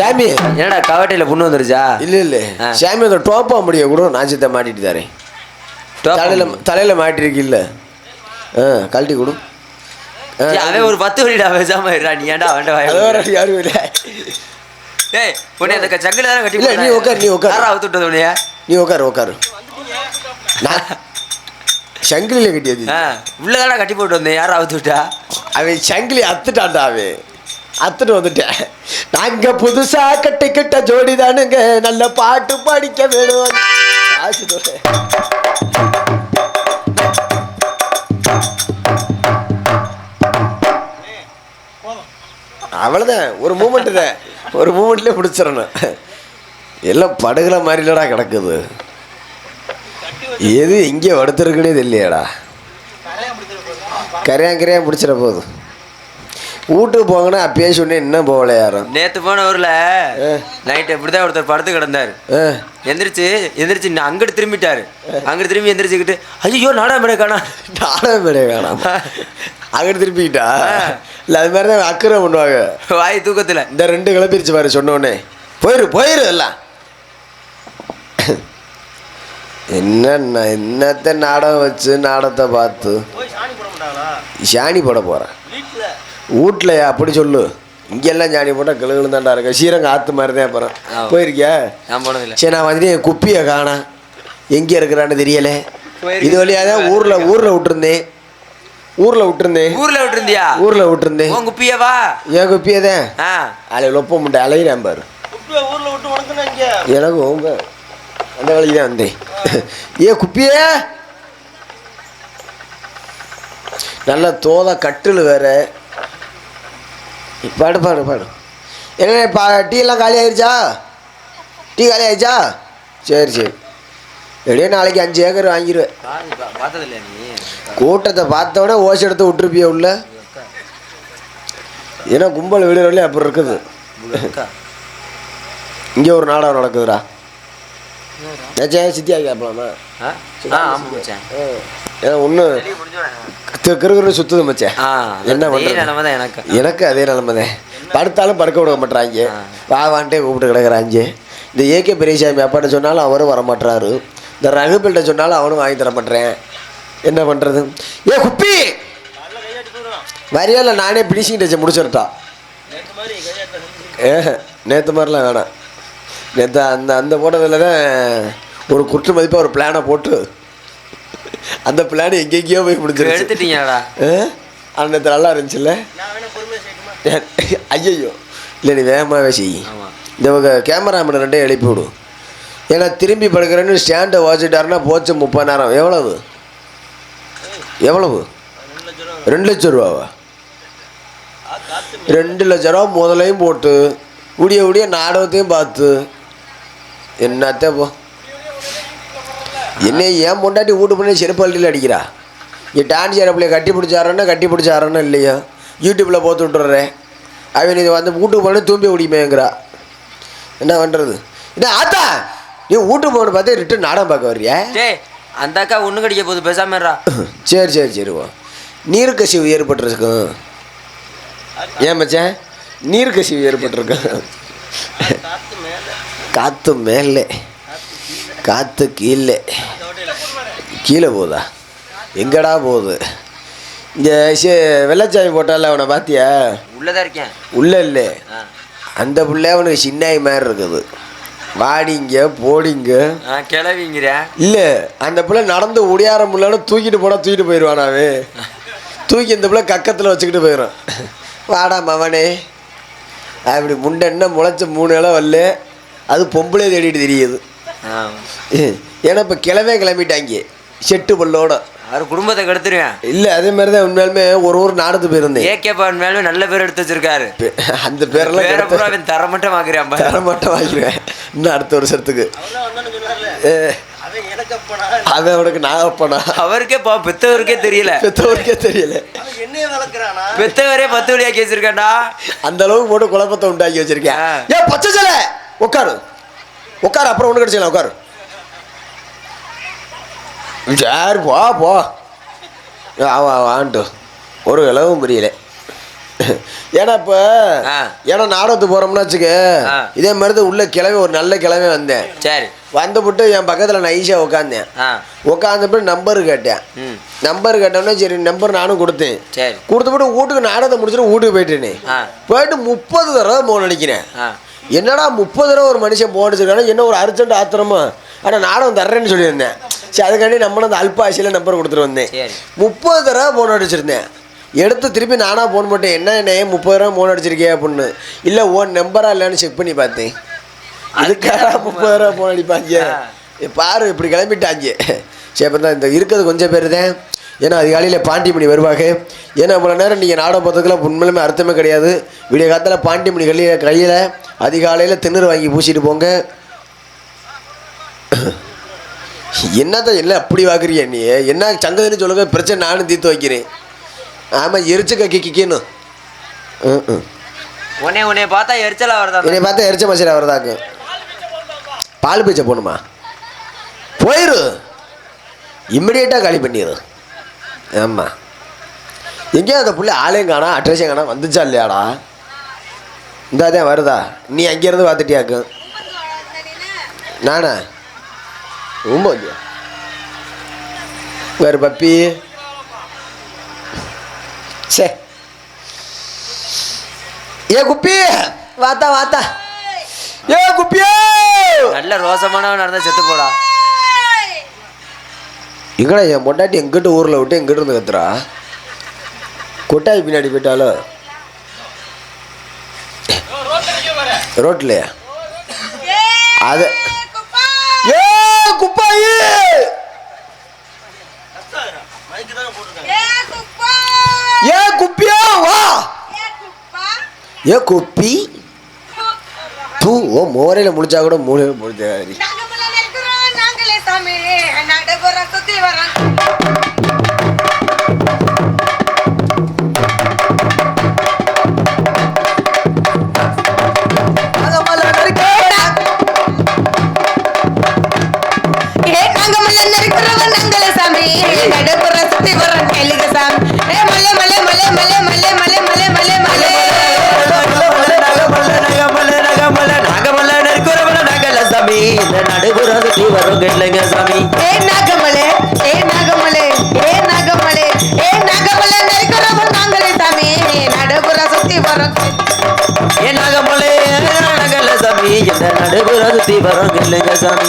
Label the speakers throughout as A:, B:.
A: சாமி.
B: என்னடா கவட்டையில புண்ணு வந்துருச்சா?
A: இல்ல இல்ல. சாமி அந்த டோப்பா முடிய கூட நான் சித்த மாட்டிட்டு தரேன். தலையில தலையில மாட்டிருக்கு இல்ல. ஆ கழட்டி கொடு.
B: அவன் ஒரு பத்து வழிடா பேசாம இருடா. நீ ஏன்டா அவன்கிட்ட வாய்
A: யாரும் இல்ல.
B: ஏய் உன்னை அந்த சங்கில தானே கட்டி
A: இல்ல, நீ. உட்காரு, நீ உட்காரு.
B: யாரா விட்டது உன்னைய?
A: நீ உட்காரு உட்காரு நான் சங்கிலியில கட்டியது.
B: உள்ளதாடா கட்டி போட்டு வந்தேன். யாரா அவுத்து விட்டா?
A: அவன் சங்கிலி அத்துட்டான்டா அவன். அத்துட்டு வந்துட்டேன். நாங்க புதுசா கட்டிக்கிட்ட ஜோடி தானுங்க நல்ல பாட்டு படிக்க வேணும். அவ்வளோதான் ஒரு மூமெண்ட் தான் ஒரு மூமெண்ட்லேயே பிடிச்சிடணும் எல்லாம் படுகிற மாதிரிலடா கிடக்குது. எது எங்கே வடுத்துருக்குன்னே தெரியலையாடா. கரையான் கரையான் பிடிச்சிட போதும் வீட்டுக்கு போங்கன்னா அப்பயே சொன்னேன் இன்னும் போகல யாரும்.
B: நேத்து போன ஊர்ல நைட் இப்படிதான் ஒருத்தர் படுத்து கிடந்தாரு.
A: ஆ,
B: எந்திரிச்சு எந்திரிச்சு நான் அங்கிட்டு திரும்பிட்டாரு. அங்கிட்டு திரும்பி எந்திரிச்சுக்கிட்டு ஐயோ நாடா மேட காணா.
A: நானும் மேடே வேணாம் அங்கிட்டு திருப்பிக்கிட்டா இல்லை அது மாதிரி தான் அக்கறை பண்ணுவாங்க
B: வாய் தூக்கத்துல.
A: இந்த ரெண்டு கிளப்பிருச்சு பாரு சொன்னோடனே போயிரு போயிரு எல்லாம். என்ன என்னத்த நாடகம் வச்சு நாடகத்தை பார்த்து சாணி போட போகிறேன் வீட்லையா அப்படி சொல்லு. இங்கெல்லாம் சாணி போட்டால் கிளுகிழு தாண்டா இருக்க. சீரங்க ஆற்று மாதிரி தான் அப்புறம். போயிருக்கியா?
B: நான் போனதில்ல.
A: சரி நான் வந்துட்டு என் குப்பியை காணேன் எங்கே இருக்கிறான்னு தெரியல. இது வழியாக தான் ஊரில் ஊரில் விட்டுருந்தேன். ஊரில் விட்டுருந்தேன்.
B: ஊர்ல விட்டுருந்தியா?
A: ஊரில் விட்டுருந்தேன்.
B: உன் குப்பியவா
A: என் குப்பியை தான்.
B: ஆ.
A: அதில் லொப்ப முட்டை அலையிறேன் பாரு.
C: ஊர்ல விட்டு
A: எனக்கு உங்க அந்த வேலைக்கு தான் வந்தேன். ஏ குப்பியே. நல்ல தோத கட்டில் வேற. பாடு பாடு பாடு. என்ன பா டீ எல்லாம் காலி ஆயிடுச்சா டீ காலி ஆயிடுச்சா சரி சரி. எப்படியோ நாளைக்கு அஞ்சு ஏக்கர் வாங்கிடுவேன் கூட்டத்தை பார்த்தோன்னே ஓசி எடுத்து விட்டுருப்பிய உள்ள. ஏன்னா கும்பல் விடுறதுல அப்படி இருக்குது. இங்கே ஒரு நாடகம் நடக்குதுடா. ஏச்சே சித்தியா கேட்பலாமா
B: ஆ? ஆ, ஆமா மச்சான்.
A: ஏன்னா ஒன்று கிருகிரு சுத்துது மச்சேன் என்ன பண்ணுறது
B: எனக்கு.
A: எனக்கு அதே நிலைமை தான் படுத்தாலும் படுக்க விட மாட்றாங்க. வா வான்ட்டே கூப்பிட்டு கிடக்குறாங்க. இந்த ஏகே பெரியசாமி அப்பாட்ட சொன்னாலும் அவரும் வர மாட்றாரு இந்த ரகுபிள்கிட்ட சொன்னாலும் அவனும் வாங்கி தர மாட்டேறேன் என்ன பண்ணுறது ஏ குப்பி! வரியால நானே பிடிச்சிங் டச்சை முடிச்சிருட்டா ஏ நேற்று மாதிரிலாம் வேணாம். நேற்று அந்த அந்த போட்டதில் தான் ஒரு குற்று மதிப்பாக ஒரு பிளானை போட்டு அந்த பிளான் எங்கெங்கேயோ போய் முடிஞ்சிருச்சு.
B: எடுத்துட்டீங்கடா
A: நேற்று நல்லா இருந்துச்சுல்ல?
C: நான் வேணா பொறுமையா செய்யட்டுமா
A: ஐயோ இல்லை நீ வேகமாகவே செய். இந்த கேமராமேன் ரெண்டே எழுப்பி விடு. ஏன்னா திரும்பி படுக்கிறேன்னு ஸ்டாண்டை வச்சுட்டாருன்னா போச்சு முப்பதாயிரம். எவ்வளவு? எவ்வளவு?
C: ரெண்டு லட்சம்
A: ரூபாவா? ரெண்டு லட்ச ரூபா முதலையும் போட்டு விடிய விடிய நாடகத்தையும் பார்த்து என்னத்த போ. என்ன ஏன் பொண்டாட்டி வீட்டு பண்ணி செருப்பள்ளியில் அடிக்கிறா? இங்கே டான்ஸ் சேரப்பிள்ளைய கட்டி பிடிச்சாரன்னா கட்டி பிடிச்சாரன்னா இல்லையா? யூடியூப்பில் போட்டு விட்டுறேன். அவன் இது வந்து வீட்டுக்கு போன தூம்பி குடிமேங்கிறா என்ன பண்ணுறது என்ன ஆத்தா நீ வீட்டுக்கு போகணும் பார்த்து ரிட்டன் நாடகம் பார்க்க வர்றியா?
B: டேய் அந்த அக்கா ஒண்ணு கடிக்க போகுது பேசாம இருடா.
A: சரி சரி சரி வா. நீர் கசிவு ஏற்பட்டிருக்கும் ஏன் மச்சான்? நீர் கசிவு ஏற்பட்டிருக்கும் காற்று மேலே. காற்று கீழே. கீழே போகுதா? எங்கடா போகுது? இந்த சே வெள்ளச்சாமி போட்டால அவனை பார்த்தியா
B: உள்ளதா இருக்கேன்.
A: உள்ள இல்லை. அந்த பிள்ளை அவனுக்கு சின்னாய் மாதிரி இருக்குது. வாடிங்க போடிங்க.
B: ஆ கிளவிங்கிறேன்
A: இல்லை அந்த பிள்ளை நடந்து ஒடியார முடியலன்னு தூக்கிட்டு போனால் தூக்கிட்டு போயிடுவானாவே தூக்கி இந்த பிள்ளை கக்கத்தில் வச்சுக்கிட்டு போயிடும் வாடா மவனே. அப்படி முண்டை என்ன முளைச்ச மூணு இலை வரல அது பொம்பளை தேடிட்டு தெரியுது. ஏன்னா இப்போ கிளவே கிளம்பிட்டாங்க. செட்டு பல்லோட.
B: அவர் குடும்பத்தை கெடுத்துருவேன்
A: இல்லை அதே மாதிரி தான் உண்மையாலுமே ஒரு ஒரு நாடத்து போயிருந்தேன்
B: ஏகே பான் மேலும் நல்ல பேர் எடுத்து வச்சிருக்காரு.
A: பெ- அந்த பேரெல்லாம்
B: பேரை
A: கெடுத்து
B: பூரா அவன் தரமட்டம் ஆக்குறான் பாரு.
A: தரமாட்டம் வாங்கிடுவேன். இன்னும் அடுத்த வருஷத்துக்கு.
C: அவன்
A: அவனுக்கு நான் அப்பனா?
B: அவருக்கே பா பெத்தவருக்கே தெரியல.
A: பெற்றவருக்கே தெரியல.
B: பெத்தவரே பத்து வழியா கேச்சிருக்காண்டா
A: அந்த அளவுக்கு போட்டு குழப்பத்தை உண்டாக்கி வச்சிருக்கேன்.
B: ஆ.
A: ஏ பச்சை சிலை உட்காரு. உட்காரு அப்புறம் ஒன்று கிடச்சிக்கலாம் உட்காரு. சரி போ போ. ஆ, வா வான்ட்டு. ஒரு இளவும் புரியல. ஏன்னா இப்போ. ஏன்னா நாடகத்துக்கு போகிறோம்னா வச்சுக்க. இதே மாதிரி தான் உள்ள கிளம்பி ஒரு நல்ல கிளம்பி வந்தேன்.
B: சரி.
A: வந்துவிட்டு என் பக்கத்தில் நைஸாக உட்காந்தேன்
B: ஆ.
A: உட்காந்தப்ப நம்பர் கேட்டேன். நம்பர் கேட்டோன்னே சரி நம்பர் நானும் கொடுத்தேன்.
B: சரி.
A: கொடுத்துட்டு வீட்டுக்கு நாடகத்தை முடிச்சுட்டு வீட்டுக்கு போயிட்டேனே. போயிட்டு முப்பது தடவை போன் அடிக்கிறேன்.
B: ஆ.
A: என்னடா முப்பது தடவை ஒரு மனுஷன் போன் அடிச்சிருக்கானே என்ன ஒரு அர்ஜென்ட் ஆத்திரமா? ஆனால் நாடகம் தர்றேன்னு சொல்லியிருந்தேன். சரி அதுக்காண்டி நம்மளும் அந்த அல்பாசியில் நம்பர் கொடுத்துட்டு வந்தேன். முப்பது தடவை ஃபோன் அடிச்சிருந்தேன். எடுத்து திருப்பி நானாக ஃபோன் போட்டேன். என்ன என்ன ஏன் முப்பது தடவை ஃபோன் அடிச்சிருக்கே அப்படின்னு. இல்லை ஓன் நம்பரா இல்லைன்னு செக் பண்ணி பார்த்தேன். அதுக்காக முப்பது தடவை ஃபோன் அடிப்பாங்க. பாரு இப்படி கிளம்பிட்டாங்க. சரி அப்போ தான் இந்த இருக்கிறது கொஞ்சம் பேர் தான். ஏன்னா அதிகாலையில் பாண்டிமணி வருவாங்க. ஏன்னா இவ்வளோ நேரம் நீங்கள் நாடகம் பார்த்ததுக்கெல்லாம் உண்மையிலுமே அர்த்தமே கிடையாது. விடிய காலத்தில் பாண்டிமணி கையில் கையில் அதிகாலையில் திண்ணூறு வாங்கி பூசிட்டு போங்க. என்னத்த இல்லை அப்படி வாக்குறிய நீ? என்ன சங்கதுன்னு சொல்லுங்க பிரச்சனை நானும் தீர்த்து வைக்கிறேன். ஆமாம் எரிச்சு கக்கி கிக்கணும்
B: உன்னை உன்னை பார்த்தா எரிச்சலா வருதா
A: என்னை பார்த்தா எரிச்ச மசிரா வரதாக்கு பால் பீச்சை போகணுமா? போயிரு. இம்மிடியேட்டாக காலி பண்ணிடு ஆமாம் எங்கேயும் அந்த புள்ளி ஆளையும் காணா அட்ரஸையும் காணா? வந்துச்சா இல்லையாடா? இந்தாதான் வருதா? நீ அங்கேருந்து பார்த்துட்டியாக்கு நானா? ரொம்ப வேறு பப்பி. சே ஏ குப்பி! வாத்தா வாத்தா. ஏ குப்பியோ!
B: நல்ல ரோசமானவன் நடந்தா செத்து போடா.
A: எங்கடா என் பொண்டாட்டி எங்கிட்ட ஊரில் விட்டு எங்கிட்ட இருந்து கத்துறா? கொட்டாய் பின்னாடி போயிட்டாலோ ரோட்லையா? அது ஏ குப்பாயி! ஏ குப்பியா? வா! ஏ குப்பி? பூ ஓ மோரையில் முடிச்சா கூட மூளையில் முடிச்சா
D: பரவாயில்லைங்க சாமி.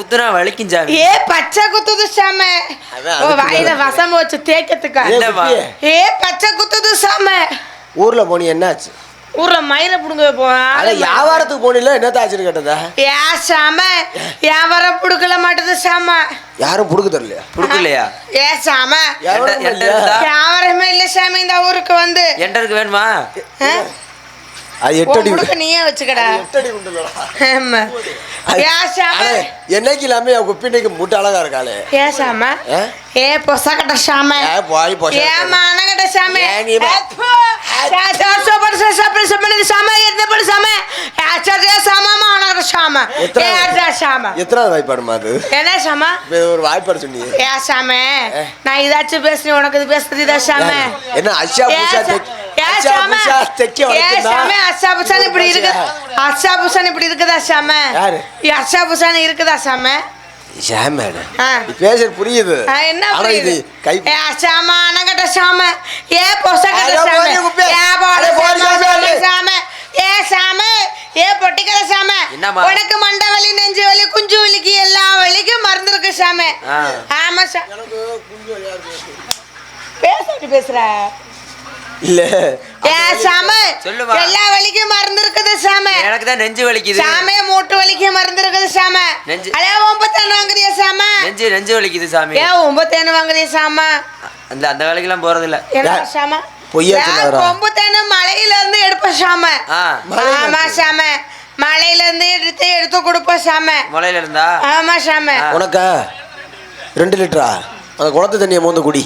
B: குத்துனா வலிக்கும் சாமி.
D: ஏ பச்சை குத்துது சாம. வாயில வசம் வச்சு தேய்க்கிறதுக்கா.
A: ஏ
D: பச்சை குத்துது சாம.
A: ஊரில் போனி என்னாச்சு?
D: ஊர்ல மயில புடுங்க போவான்
A: வியாபாரத்துக்கு போனில என்னத்த ஆச்சுன்னு கேட்டதா?
D: ஏ சாம வியாபாரம் புடுக்கல மாட்டேது சாம.
A: யாரும் புடுக்க தரலையா
B: புடுக்கலையா?
D: ஏ சாம.
A: வியாபாரம்
D: இல்ல சாமி இந்த ஊருக்கு வந்து.
B: என்டருக்கு வேணுமா?
A: அது எட்டு அடி
D: உனக்கு நீயே வச்சுக்கடா.
A: எட்டு அடி என்னைக்கு இல்லாம அவங்க பின்னைக்கு அழகா இருக்காளே? ஏசாம
D: ஏ பொசகட்ட
A: எத்தனாவது வாய்ப்பாடுமா அது
D: என்ன சாமா
A: ஒரு வாய்ப்பாடு சொன்னீங்க
D: ஏ சாமே நான் இதாச்சும் பேசுனேன் உனக்கு இது பேசுறது இதா சாமே
A: என்ன அஷா பூஷா
D: இப்படி இருக்குதா சாம இருக்குதா சாம
A: பேச புரியுது.
D: என்ன புரியுது?
A: கை
D: சாம அனகட்ட சாம ஏ சாம ஏ சாம ஏ பொட்டிக்கல சாம உனக்கு மண்ட வலி நெஞ்சு வலி குஞ்சு வலிக்கு எல்லா வலிக்கும் மறந்துருக்கு இருக்கு. சாம பேச பேசுற?
A: இல்ல.
D: சாம. எல்லா வலிக்கும் மருந்து இருக்குது சாம.
B: எனக்கு தான் நெஞ்சு வலிக்குது.
D: சாமே மூட்டு வலிக்கு மருந்து இருக்குது சாம.
B: நெஞ்சு.
D: அலே ஒம்பத்தேன் வாங்குறியா சாம?
B: நெஞ்சு நெஞ்சு வலிக்குது சாமி.
D: ஏ ஒம்பத்தேன் வாங்குறியா சாம?
B: அந்த அந்த வேலைக்கெல்லாம் போறதில்ல.
D: என்ன சாம.
A: பொய்யா சொன்னாரா?
D: ஒம்பத்தேன் மலையில இருந்து எடுப்போம் சாம.
A: மலையில
D: ஆமா? சாம. மலையில இருந்து எடுத்து எடுத்து கொடுப்போம் சாம.
B: முளையில இருந்தா
D: ஆமா சாம.
A: உனக்கா? ரெண்டு லிட்டரா? அந்த குளத்து தண்ணியை மோந்து குடி.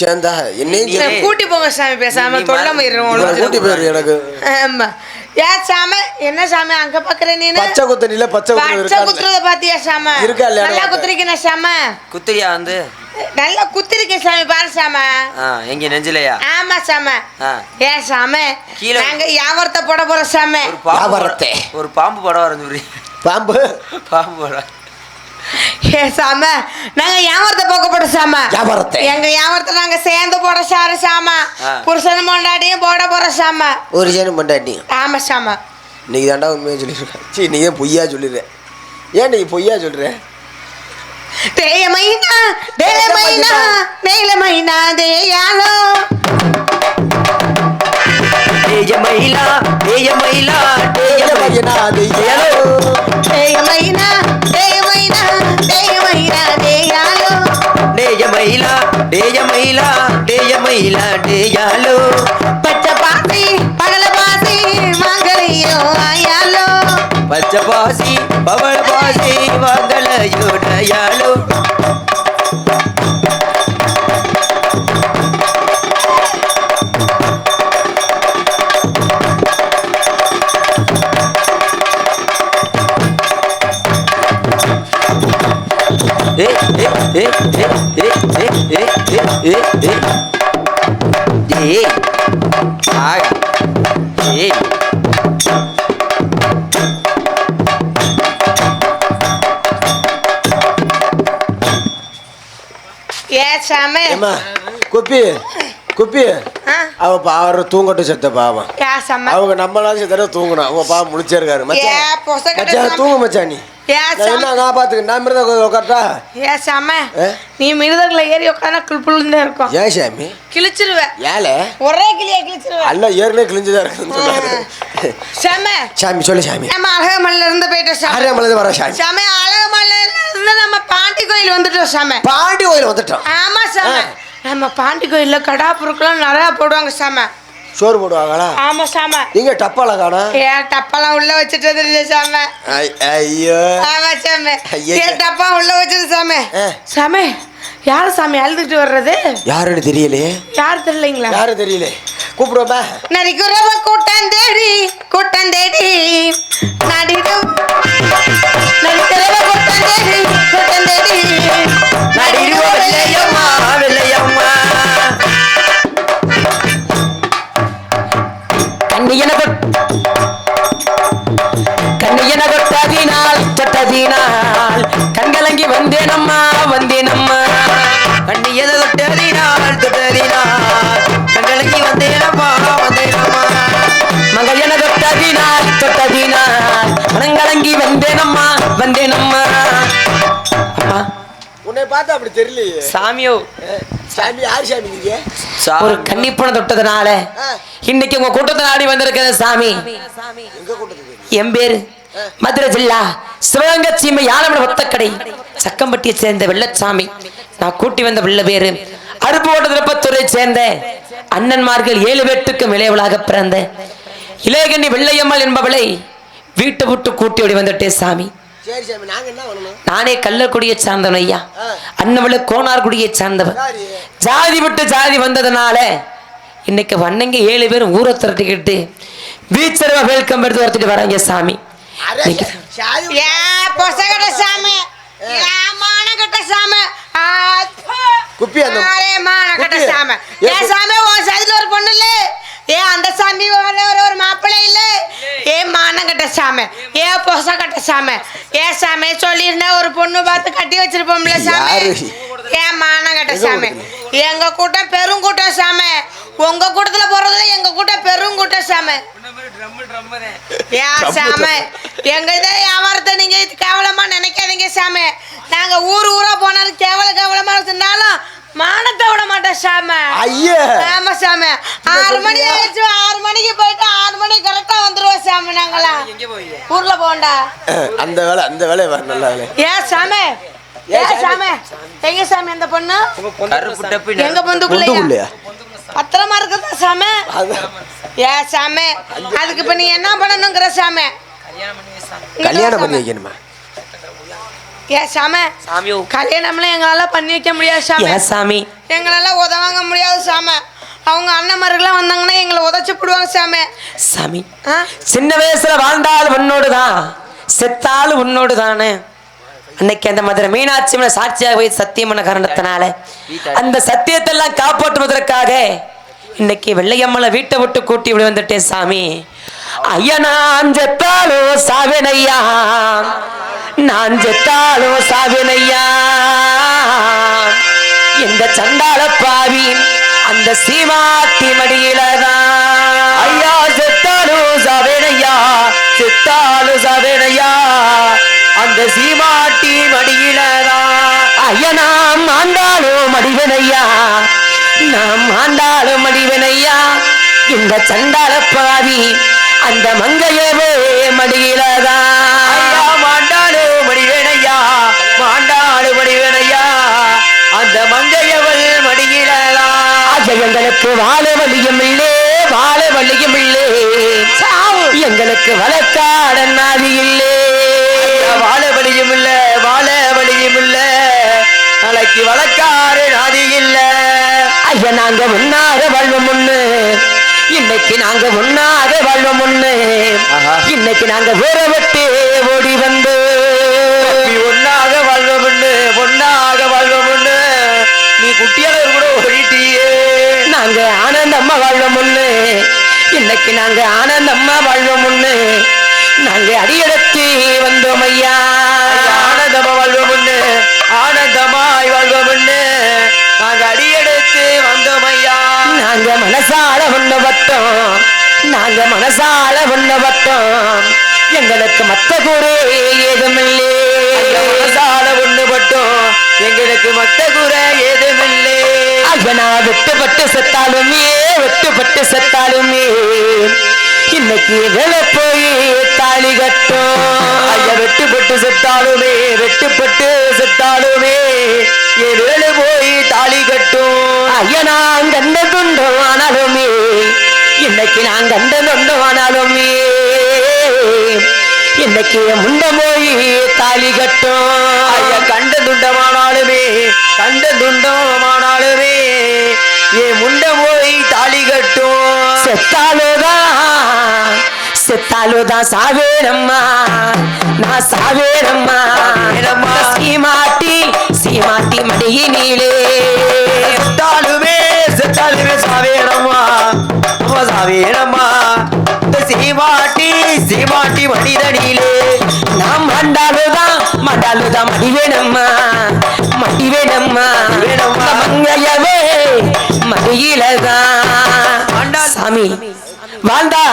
A: சேர்ந்தா
B: நீ-
A: சேர்த்து-
D: கூட்டி போங்க சாமி பேசாம
B: நீ- நீ
D: தொல்லை
B: மற-
D: போயிடுறோம்
A: இவனை
D: உங்களுக்கு.
A: கூட்டி போயிரு எனக்கு.
D: ஆமா. ஏ சாம? என்ன சாமி? அங்க பாக்குற நீனு?
A: பச்சை குத்தணியில பச்சை
D: பச்சை குத்துறத பாத்தியா சாம?
A: இருக்கா இல்லையா?
D: நல்லா குத்துறீங்க சாம?
B: குத்திரியா வந்து?
D: நல்லா குத்திருக்கேன் சாமி பாரு சாம.
B: எங்க நெஞ்சிலையா?
D: ஆமா சாம. ஏ சாம
B: கீழே-
D: நாங்க வியாபாரத்தை போட போறோம் சாம.
B: ஒரு பாம்பு ஒரு பாம்பு படம் வரைஞ்சு
A: பாம்பு?
B: பாம்பு படம்.
D: ஏ சாம நாங்க வியாபாரத்தை போக்க போறோம் சாம.
A: வியாபாரத்தை.
D: எங்க வியாபாரத்தை நாங்க சேர்ந்து போட சாரு சாம. புருஷன் பொண்டாட்டியும் போட போறோம் சாம.
A: ஒரு சேனும் பண்ணாட்டி
D: ஆமா சாம.
A: இன்னைக்கு தாண்டா உண்மையை சொல்லியிருக்கேன். சரி நீ ஏன் பொய்யா சொல்லிடுற. ஏன் நீ பொய்யா சொல்ற?
D: தேயமைனா தேயமைனா தேயமைனா தேயாலோ.
B: தேய மயிலா தேய மயிலா தேய
A: பையனா அது ஏதோ
D: தேயமைனா தேயமைனா
B: மயிலா டேய மயிலா டேய மயிலா டேயாலோ.
D: பச்சை பாசி பகல பாசி மங்களையோ ஆயாலோ.
B: பச்சை பாசி பவள பாசி ஏ ஏ ஏ ஏ ஏ ஏ ஆக ஏ
A: குப்பி. குப்பி அவ பாவம் தூங்கட்டும் செத்த பாவம். அவங்க நம்மளால செத்தா தூங்கணும் அவங்க பாவம்
D: முடிச்சிருக்காரு
A: மச்சான் தூங்கு மச்சான் நீ. நான்
D: சாம.
A: என்ன நான் பாத்துக்க நான் மிருத உட்காரட்டா
D: ஏ சாம.
A: ஏ?
D: நீ மிருதங்களை ஏறி உட்காந்தா கிளிப்புழுந்தே இருக்கும்.
A: ஏன் சாமி?
D: கிழிச்சிருவேன்
A: ஏல?
D: ஒரே கிளியா கிழிச்சிருவேன்
A: அல்ல ஏற்கனவே கிழிஞ்சுதான் இருக்குன்னு சொன்னாரு
D: சாம.
A: சாமி சொல்லு சாமி.
D: நம்ம அழகமல்ல இருந்து போயிட்டோம் சாம.
A: ஆறாமலது வர சாமி.
D: சாம அழகமல்ல இருந்து நம்ம பாண்டி கோயில் வந்துட்டோம் சாம.
A: பாண்டி கோயில் வந்துட்டோம்.
D: ஆமா சாம. நம்ம பாண்டி கோயில்ல கடா பொருட்கள்லாம் நிறைய போடுவாங்க சாம.
A: சோறு போடுவாங்களா?
D: ஆமா சாம.
A: நீங்க டப்பால காணா?
D: ஏ டப்பாலாம் உள்ள வச்சுட்டு வந்துருச்சு சாம.
A: ஐயோ.
D: ஆமா சாமி. ஏ டப்பா உள்ள வச்சது சாமி. சாமி யாரு சாமி அழுதுட்டு வர்றது?
A: யாருன்னு தெரியலையே.
D: யாரு தெரியலீங்களா?
A: யாரும் தெரியல? கூப்பிடுவோமா?
D: நரிக்குறவ கூட்டம் தேடி கூட்டம் தேடி நடிடும்
A: தெரியலையே.
B: சாமியோ.
A: சாமி யார் சாமி நீங்க?
E: ஒரு கன்னிப்பண தொட்டதுனால. இன்னைக்கு உங்க கூட்டத்தை நாடி வந்திருக்கிற சாமி. என் பேரு மதுரை ஜில்லா. சிவகங்கை சீமை யாழமன ஒத்தக்கடை. சக்கம்பட்டியை சேர்ந்த வெள்ளச்சாமி. நான் கூட்டி வந்த வெள்ள பேரு. அருப்பு ஓட்டத்திரப்பத்துறை சேர்ந்த அண்ணன்மார்கள் ஏழு பேட்டுக்கும் இளையவளாக பிறந்த. இளையகண்ணி வெள்ளையம்மாள் என்பவளை வீட்டை விட்டு கூட்டி ஓடி வந்துட்டேன் சாமி.
A: சரி சாமி நாங்க என்ன பண்ணணும்?
E: நானே கள்ளக்குடியை சார்ந்தவன் ஐயா. அண்ணவள கோனார்குடியை சார்ந்தவன்? ஜாதி விட்டு ஜாதி வந்ததுனால இன்னைக்கு வண்ணங்க ஏழு பேரும் ஊரை திரட்டிக்கிட்டு வீச்சரவ வெல்கம் எடுத்து வரத்துட்டு வராங்க சாமி.
A: சாமி
D: ஏ பொசகட்ட சாமி. ஏ மானகட்ட சாமி.
A: குப்பி.
D: சாமி. சாமி ஒரு பொண்ணு இல்ல. ஏ அந்த சாமி ஒரு மாப்பிள்ளை இல்ல? சாமி. ஏ பொச கட்ட சாமி. ஏ சாமி சொல்லியிருந்தேன் ஒரு பொண்ணு பார்த்து கட்டி வச்சிருப்போம்ல சாமி.
A: யாரு?
D: ஏன் மானம் கட்ட சாமி. எங்க கூட்டம் பெரும் கூட்டம் சாமி. உங்க கூட்டத்துல போறதுல எங்க கூட்டம் பெரும் கூட்டம் சாமி. ஏன் சாமி. எங்க இதை வியாபாரத்தை நீங்க இது கேவலமா நினைக்காதீங்க சாமி. நாங்க ஊர் ஊரா போனாலும் கேவல கேவலமா இருந்தாலும் மானத்தை விட மாட்டோம் சாமி
A: ஐயா.
D: ஆமா சாமி ஆறு மணி ஆயிடுச்சு ஆறு மணிக்கு போயிட்டு ஆறு மணிக்கு கரெக்டா வந்துருவோம் சாமி நாங்களாம் ஊர்ல போண்டா
A: அந்த வேலை அந்த வேலை வேற நல்ல வேலை.
D: ஏன் சாமி ஏன் சாமி எங்க சாமி. அந்த பொண்ணு எங்க பொந்துக்குள்ளயா பத்திரமா இருக்குதா சாமி ஏன் சாமி அதுக்கு இப்ப நீ என்ன பண்ணணுங்கிற சாமி
A: கல்யாணம் பண்ணி வைக்கணுமா?
D: ஏன் சாமி
E: சாமியோ
D: கல்யாணம்லாம் எங்களால பண்ணி வைக்க முடியாது சாமி.
E: ஏன் சாமி?
D: எங்களால உதவாங்க முடியாது சாமி. அவங்க அண்ணன்மார்கள்லாம் வந்தாங்கன்னா எங்களை உதச்சு போடுவாங்க சாமி.
E: சாமி
D: ஆ?
E: சின்ன வயசுல வாழ்ந்தாலும் உன்னோடு தான் செத்தாலும் உன்னோடு தானே. அன்னைக்கு அந்த மதுரை மீனாட்சி சாட்சியாக போய் சத்தியம் பண்ண காரணத்தினால அந்த சத்தியத்தை எல்லாம் காப்பாற்றுவதற்காக இன்னைக்கு வெள்ளையம்மலை வீட்டை விட்டு கூட்டி விட வந்துட்டேன் சாமி. ஐயா நான் செத்தாலும் சாவினையா நான் செத்தாலும் சாவினையா இந்த சண்டால பாவி அந்த சீமாத்தி மடியிலதான். ஐயா செத்தாலும் சாவேனையா செத்தாலும் சாவேனையா அந்த சீமாட்டி மடியிலதான். ஐயா நாம் ஆண்டாலும் மடிவனையா நாம் ஆண்டாலும் மடிவனையா இந்த சண்டால பாவி அந்த மங்கள் வாழ வழியும் இல்லே வாழ வழியும் இல்லே எங்களுக்கு வழக்காட நாதி இல்லே வாழ வழியும் இல்ல வாழ வழியும் இல்ல நாளைக்கு வழக்காடு நாதி இல்ல ஐயா நாங்க முன்னாக வாழ்வோம் முன்னு. இன்னைக்கு நாங்க முன்னாக வாழ்வோம் முன்னு. இன்னைக்கு நாங்க ஊற விட்டு ஓடி வந்து. ஒன்னாக வாழ்வோம் ஒன்னாக வாழ்வோம் நீ குட்டியாக கூட ஓடிட்டியே. நாங்க ஆனந்தம்மா வாழ்வோம் ஒண்ணு இன்னைக்கு நாங்க ஆனந்தம்மா வாழ்வோம் ஒண்ணு நாங்க அடியெடுத்து வந்தோம் ஐயா. ஆனந்தமா வாழ்வோம் ஒண்ணு ஆனந்தமாய் வாழ்வோம் ஒண்ணு நாங்க அடியெடுத்து வந்தோம் ஐயா. நாங்க மனசால ஒண்ணு பட்டோம் நாங்க மனசால ஒண்ணு பட்டோம் எங்களுக்கு மத்த குறை ஏதுமில்லை. மனசால ஒண்ணு பட்டோம். எங்களுக்கு மத்த குறை ஏதுமில்லை. ஐயனா வெட்டுப்பட்டு செத்தாலுமே வெட்டுப்பட்டு செத்தாலுமே. இன்னைக்கு வேலை போய் தாலி கட்டும். ஐயா வெட்டுப்பட்டு செத்தாலுமே வெட்டுப்பட்டு செத்தாலுமே. என் வேலை போய் தாலி கட்டும். ஐயா நான் கண்ட துண்டம் ஆனாலுமே. இன்னைக்கு நான் கண்ட துண்டம் ஆனாலுமே. இன்னைக்கு முண்ட போய் தாலி கட்டும். ஐயா கண்ட துண்டம் கண்ட துண்டமானாலுமே என் முண்ட போய் தாலி கட்டும். செத்தாலுதான் செத்தாலுதான் சாவேனம்மா நான் சாவேனம்மா சீமாட்டி சீமாட்டி மடியினிலே செத்தாலுமே செத்தாலுமே சாவேனம்மா சாவேனம்மா இந்த சீமாட்டி சீமாட்டி மனிதனிலே நாம் மண்டாலுதான் மண்டாலுதான் மடி வேணும்மா மடி வேணும்மா வேணும்மா மங்கையவே மடியிலதான் சாமி வாழ்ந்தா.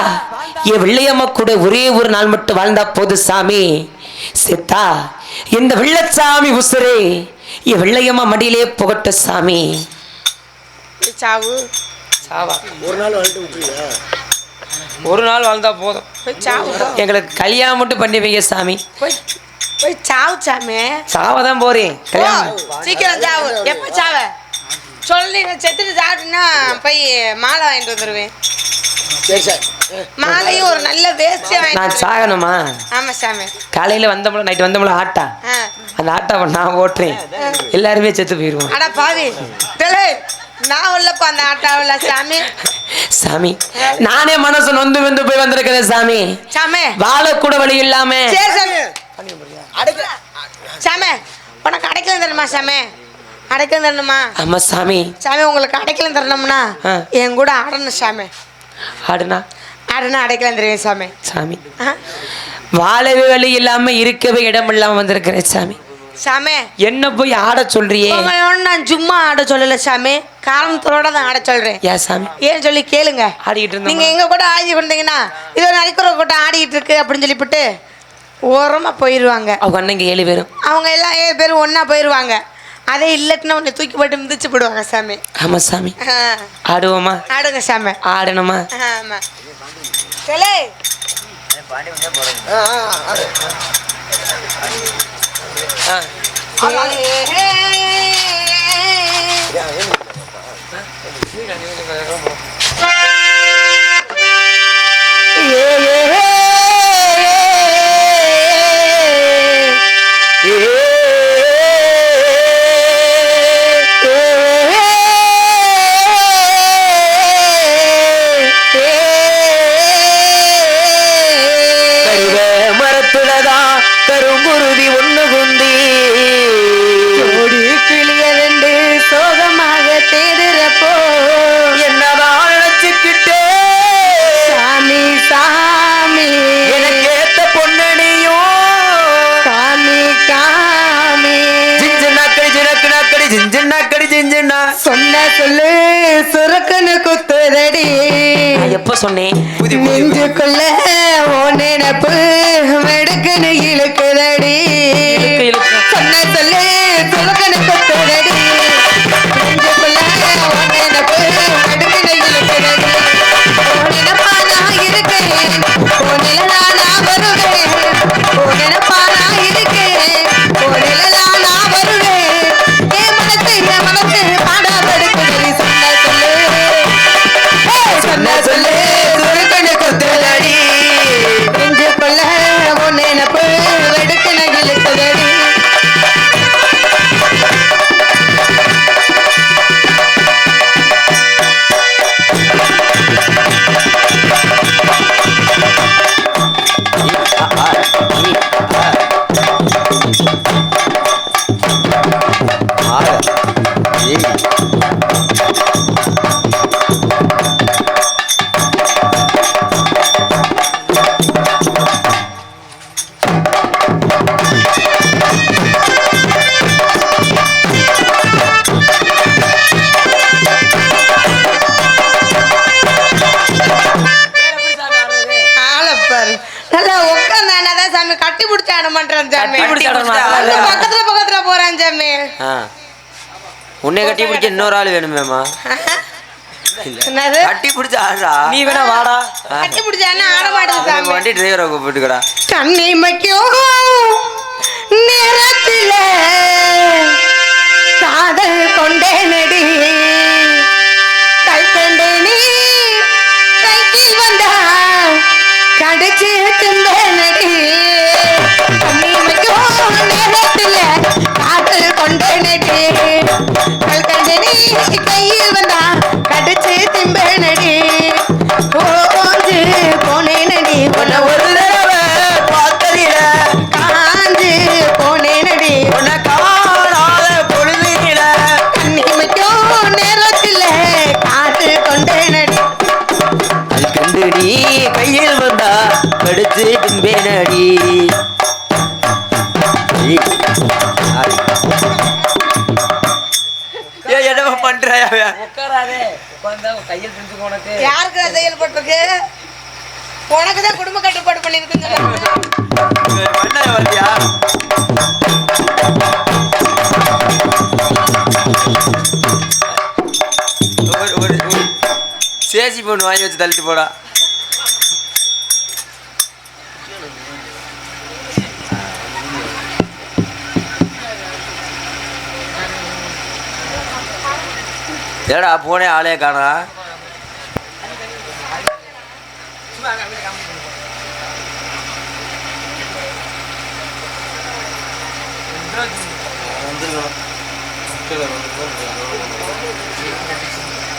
E: என் வெள்ளையம்மா கூட ஒரே ஒரு நாள் மட்டும் வாழ்ந்தா போது சாமி. செத்தா. இந்த வெள்ளச்சாமி உசுரே என் வெள்ளையம்மா மடியிலே புகட்ட சாமி.
D: சாவு.
E: சாவா?
A: ஒரு நாள் விட்டுருங்க.
E: ஒரு நாள் வாழ்ந்தா போதும்.
D: போய் சாவு.
E: எங்களுக்கு கல்யாணம் மட்டும் பண்ணி வைங்க சாமி.
D: போய் போய் சாவு சாமி.
E: சாவதான் போறேன். கல்யாணம்
D: சீக்கிரம் சாவு. எப்ப சாவ? சொல்லி நான் செத்துட்டு சாப்பிட்டுன்னா போய் மாலை வாங்கிட்டு வந்துடுவேன்
A: சரி சார்.
D: மாலையும் ஒரு நல்ல வேஸ்ட்
E: நான் சாகணுமா?
D: ஆமா சாமி.
E: காலையில வந்தோம்ல நைட் வந்தோம்ல ஆட்டா. அந்த ஆட்டாவை நான் ஓட்டுறேன். எல்லாருமே செத்து போயிருவோம்.
D: அட பாவி. நான் உள்ளப்பா அந்த ஆட்டாவில் சாமி.
E: சாமி நானே மனசு நொந்து வந்து போய் வந்திருக்கிறேன் சாமி.
D: சாமி.
E: வாழக்கூட வழி இல்லாம.
D: சரி சாமி.
A: அடுக்க
D: சாமி. உனக்கு அடைக்கலம் தரணுமா சாமி? அடைக்கலம் தரணுமா?
E: ஆமா சாமி.
D: சாமி உங்களுக்கு அடைக்கலம் தரணும்னா. என் கூட ஆடணும் சாமி.
E: ஆடுனா?
D: ஆடுனா அடைக்கலம் தருவேன் சாமி.
E: சாமி.
D: வாழவே வழி இல்லாம இருக்கவே இடம் இல்லாம வந்திருக்கிறேன் சாமி.
E: சாமி.
D: என்ன போய் ஆட சொல்றியே?
E: நான் சும்மா ஆட சொல்லல சாமி. காரணத்தோட தான் ஆட சொல்றேன்.
D: ஏன் சாமி?
E: ஏன் சொல்லி கேளுங்க.
D: ஆடிக்கிட்டு இருந்தோமா?
E: நீங்க எங்க கூட ஆடி கொண்டீங்கன்னா இது ஒரு நரிக்குற கூட்டம் ஆடிட்டு இருக்கு அப்படின்னு சொல்லிவிட்டு ஓரமா போயிடுவாங்க
D: அவங்க அண்ணங்க ஏழு பேரும்.
E: அவங்க எல்லாம் ஏழு பேரும் ஒண்ணா போயிடுவாங்க அதே இல்லட்டுனா உன்னை தூக்கி போட்டு மிதிச்சு போடுவாங்க சாமி.
D: ஆமா சாமி.
E: ஆ,
D: ஆடுவோமா?
E: ஆடுங்க சாமி.
D: ஆடணுமா?
E: ஆமா. சொல்லு.
A: ஆ, ஆ, ஆடு.
D: ஆ. கருவ
E: ஆளப்பாரு
B: பிடிக்க இன்னொரு ஆள்
E: என்னது?
B: கட்டி பிடிச்ச ஆடுறா
D: நீ வேணா வாடா.
E: கட்டி பிடிச்சானா ஆட மாட்டேது சாமி.
B: வண்டி டிரைவரை கூப்பிட்டுக்கடா
E: கண்ணிமைக்கும் நேரத்தில காதல் கொண்டேனடி. கை
D: Yeah. உனக்கு.
E: யாருக்கு செயல்பட்டிருக்கு உனக்கு தான் குடும்ப கட்டுப்பாடு பண்ணியிருக்குன்னு சொன்னாங்க.
B: பண்ண வந்தியா ஒரு ஒரு ஒரு சேசி பொண்ணு வாங்கி வச்சு தள்ளிட்டு போடா. ஏடா போனே ஆளே காணா.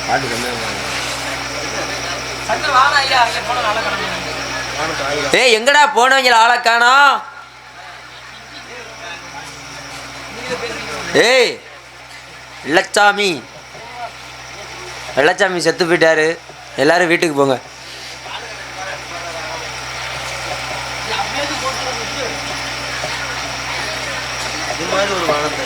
B: பாட்டு கம்மியாக எங்கடா போனவங்கள ஆளை காணோம்? ஏய் வெள்ளச்சாமி. வெள்ளச்சாமி செத்து போயிட்டாரு. எல்லாரும் வீட்டுக்கு போங்க.
C: ஒரு வானத்தை